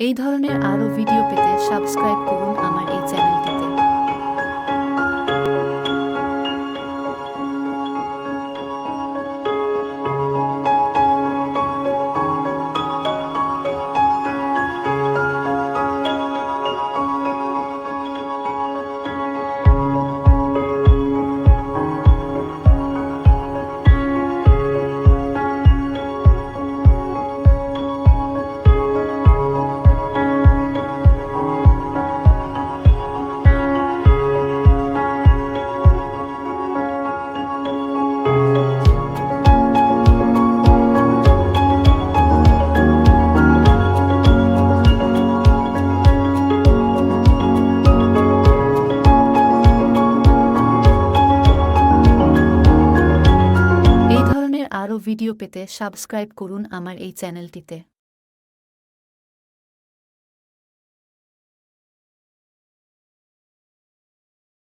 এই ধরনের আরও ভিডিও পেতে সাবস্ক্রাইব করুন ভিডিও পেতে সাবস্ক্রাইব করুন আমার এই চ্যানেলটিতে